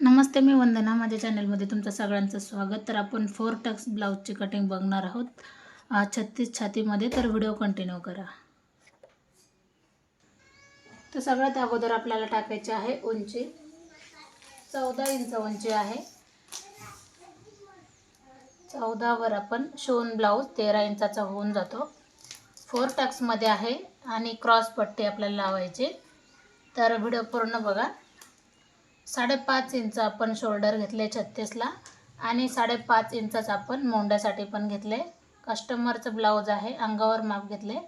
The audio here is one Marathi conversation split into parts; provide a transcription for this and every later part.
नमस्ते मी वंदना. माझ्या चॅनलमध्ये तुमचं सगळ्यांचं स्वागत. तर आपण फोर टक्स ब्लाऊजची कटिंग बघणार आहोत. छत्तीस छातीमध्ये तर व्हिडिओ कंटिन्यू करा. तर सगळ्यात अगोदर आपल्याला टाकायचे आहे उंची. चौदा इंच उंची आहे. चौदावर आपण शिवून ब्लाऊज तेरा इंचाचा होऊन जातो. फोर टक्समध्ये आहे आणि क्रॉस पट्टी आपल्याला लावायची. तर व्हिडिओ पूर्ण बघा. साडेपाच इंच आपण शोल्डर घेतले छत्तीसला आणि साडेपाच इंचच आपण मोंड्यासाठी पण घेतले. कस्टमरचं ब्लाऊज आहे अंगावर माप घेतले.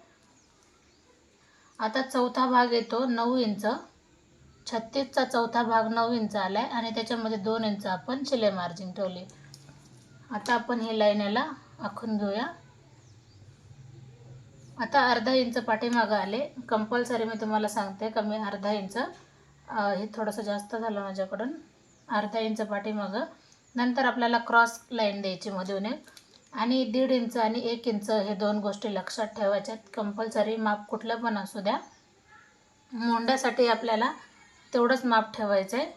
आता चौथा भाग येतो नऊ इंच. छत्तीसचा चौथा भाग नऊ इंच आला आहे आणि त्याच्यामध्ये दोन इंच आपण शिलाई मार्जिन ठेवली. आता आपण हे लाईन याला आखून घेऊया. आता अर्धा इंच पाठीमागं आले. कंपल्सरी मी तुम्हाला सांगते कमी अर्धा इंच. हे थोडंसं जास्त झालं माझ्याकडून. अर्धा इंच पाठीमागं. नंतर आपल्याला क्रॉस लाईन द्यायची मधून एक. आणि दीड इंच आणि एक इंच हे दोन गोष्टी लक्षात ठेवायच्यात कंपल्सरी माप कुठलं पण असू द्या. मोंड्यासाठी आपल्याला तेवढंच माप ठेवायचं आहे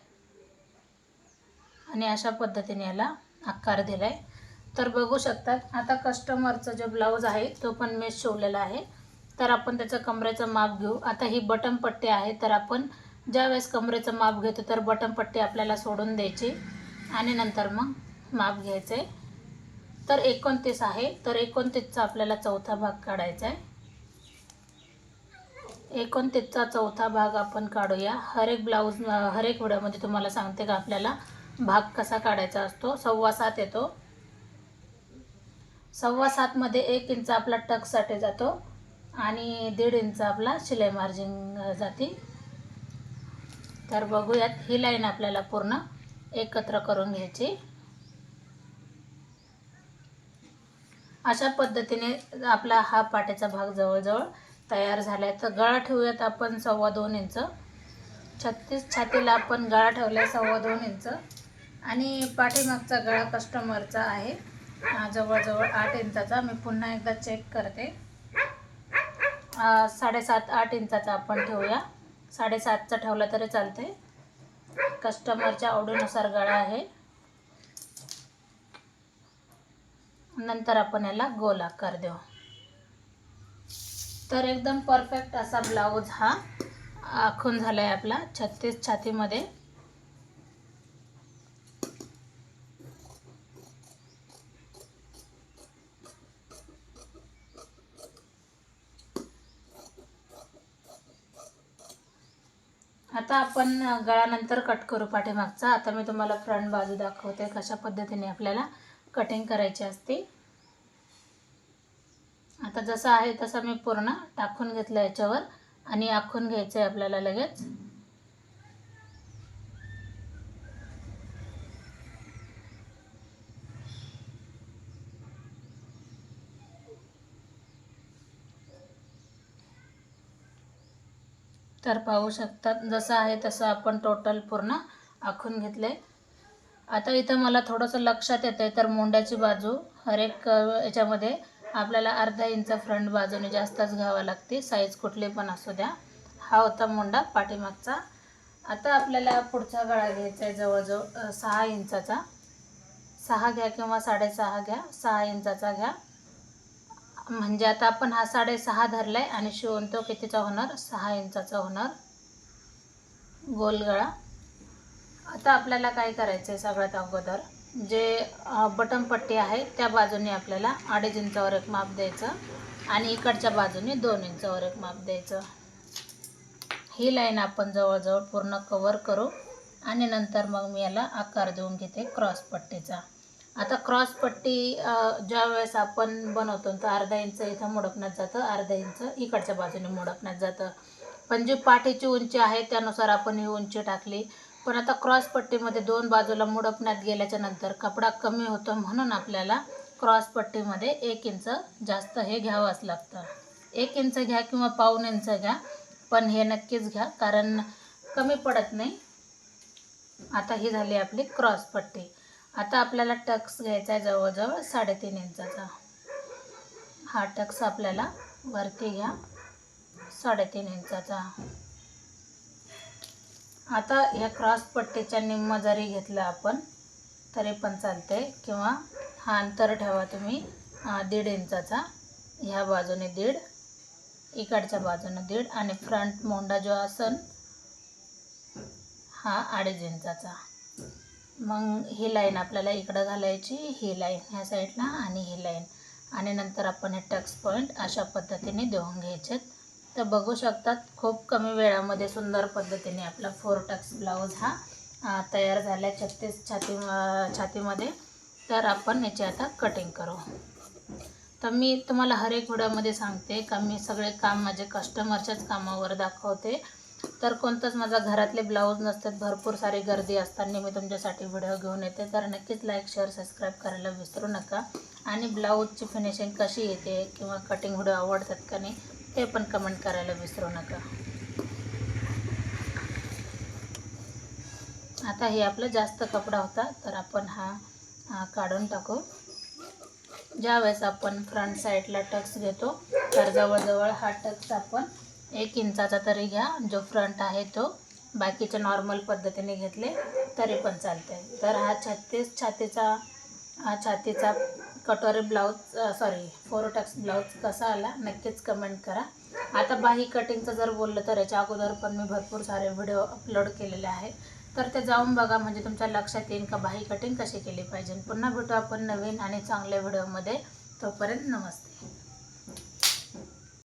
आणि अशा पद्धतीने याला आकार दिला आहे तर बघू शकतात आता कस्टमरचा जो ब्लाऊज आहे तो पण मेश शिवलेला आहे. तर आपण त्याचं कमरेचं माप घेऊ. आता ही बटन पट्टी आहे तर आपण ज्यावेळेस कमरेचं माप घेतो तर बटन पट्टी आपल्याला सोडून द्यायची. आणि नंतर मग माप घ्यायचं आहे तर एकोणतीस आहे. तर एकोणतीसचा आपल्याला चौथा भाग काढायचा आहे एकोणतीसचा चौथा भाग आपण काढूया. हर एक ब्लाऊज हर एक व्हिडिओमध्ये तुम्हाला सांगते का आपल्याला भाग कसा काढायचा असतो. सव्वा सात येतो. सव्वा सातमध्ये एक इंच आपला टकसाठी जातो. आणि दीड इंच आपला शिलाई मार्जिन जाते. तर बघूयात ही लाईन आपल्याला पूर्ण एकत्र करून घ्यायची. अशा पद्धतीने आपला हा पाट्याचा भाग जवळजवळ तयार झाला आहे तर गळा ठेवूयात आपण सव्वा दोन इंच. छत्तीस छातीला आपण गळा ठेवला आहे सव्वा दोन इंच. आणि पाठीमागचा गळा कस्टमरचा आहे. जवळजवळ आठ इंचाचा. मी पुन्हा एकदा चेक करते. साडेसात आठ इंचाचा आपण ठेवूया. साडेसातचा ठेवला तरी चालते कस्टमरच्या आवडीनुसार गळा आहे. नंतर आपण याला गोल आकार देऊ. तर एकदम परफेक्ट असा ब्लाऊज हा आखून झाला आहे आपला छत्तीस छातीमध्ये. आता आपण गळानंतर कट करू पाठीमागचा. आता मी तुम्हाला फ्रंट बाजू दाखवते कशा पद्धतीने आपल्याला कटिंग करायची असते. आता जसं आहे तसं मी पूर्ण टाकून घेतलं याच्यावर आणि आखून घ्यायचं आहे आपल्याला लगेच. तर पाहू शकतात. जसं आहे तसं आपण टोटल पूर्ण आखून घेतले आता इथं मला थोडंसं लक्षात येतं आहे तर मोंड्याची बाजू हर एक याच्यामध्ये आपल्याला अर्धा इंच फ्रंट बाजूने जास्तच घ्यावं लागते. साईज कुठली पण असू द्या. हा होता मोंडा पाठीमागचा. आता आपल्याला पुढचा गळा घ्यायचा आहे जवळजवळ सहा इंचाचा. सहा घ्या किंवा साडेसहा घ्या सहा इंचाचा घ्या. म्हणजे आता आपण हा साडेसहा धरला आहे आणि शिवून तो कितीचा होणार? सहा इंचाचा होणार. गोलगळा आता आपल्याला काय करायचं आहे सगळ्यात अगोदर? जे अ, बटन पट्टी आहे त्या बाजूने आपल्याला अडीच इंचावर एक माप द्यायचं आणि इकडच्या बाजूने दोन इंचावर एक माप द्यायचं. ही लाईन आपण जवळजवळ पूर्ण कवर करू आणि नंतर मग मी याला आकार देऊन घेते क्रॉस पट्टीचा. आता क्रॉस पट्टी ज्या वेळेस आपण बनवतो तर अर्धा इंच इथं मोडकण्यात जातं अर्धा इंच इकडच्या बाजूने मोडकण्यात जातं. पण जी पाठीची उंची आहे त्यानुसार आपण ही उंची टाकली. पण आता क्रॉस पट्टीमध्ये दोन बाजूला मोडपण्यात गेल्याच्यानंतर कपडा कमी होतो म्हणून आपल्याला क्रॉस पट्टीमध्ये एक इंच जास्त हे घ्यावंच लागतं. एक इंच घ्या किंवा पाऊण इंच घ्या पण हे नक्कीच घ्या कारण कमी पडत नाही. आता ही झाली आपली क्रॉस पट्टी. आता आपल्याला टक्स घ्यायचा आहे जवळजवळ साडेतीन इंचाचा. हा टक्स आपल्याला वरती घ्या साडेतीन इंचाचा. आता ह्या क्रॉस पट्टीच्या निम्म जरी घेतला आपण तरी पण चालते किंवा हा अंतर ठेवा तुम्ही दीड इंचाचा ह्या बाजूने दीड इकडच्या बाजूने दीड आणि फ्रंट मोंडा जो असन हा अडीच इंचाचा. मग ही लाईन आपल्याला इकडं घालायची ही लाईन ह्या साईडला आणि ही लाईन. आणि नंतर आपण हे टक्स पॉईंट अशा पद्धतीने देऊन घ्यायचे तर बघू शकतात खूप कमी वेळामध्ये सुंदर पद्धतीने आपला फोर टक्स ब्लाऊज हा तयार झाला आहे छत्तीस छाती छातीमध्ये. तर आपण याची आता कटिंग करू. तर मी तुम्हाला हर एक व्हिडिओमध्ये सांगते का मी सगळे काम माझे कस्टमरच्याच कामावर दाखवते. तर कोणतंच माझा घरातले ब्लाऊज नसतात भरपूर सारी गर्दी असताना मी तुमच्यासाठी व्हिडिओ घेऊन येते. तर नक्कीच लाईक शेअर सबस्क्राईब करायला विसरू नका. आणि ब्लाऊजची फिनिशिंग कशी येते किंवा कटिंग व्हिडिओ आवडतात का नाही ते पण कमेंट करायला विसरू नका. आता हे आपला जास्त कपडा होता तर आपण हा हा काढून टाकू. ज्यावेळेस आपण फ्रंट साईडला टक्स घेतो तर जवळजवळ हा टक्स आपण एक इंचाचा तरी घ्या जो फ्रंट आहे तो. बाकीचे नॉर्मल पद्धतीने घेतले तरी पण चालते तर हा छत्तीस छातीचा हा छातीचा कटोरी blouse sorry four tucks blouse कसा आला नक्कीच कमेंट करा. आता बाही कटिंगचं जर बोललं तर याच्या अगोदर पण मी भरपूर सारे व्हिडिओ अपलोड केलेले आहे तर ते जाऊन बघा म्हणजे तुमच्या लक्षात येईल का बाही कटिंग कशी केली पाहिजे. पुन्हा भेटू आपण नवीन आणि चांगल्या व्हिडिओमध्ये तोपर्यंत नमस्ते.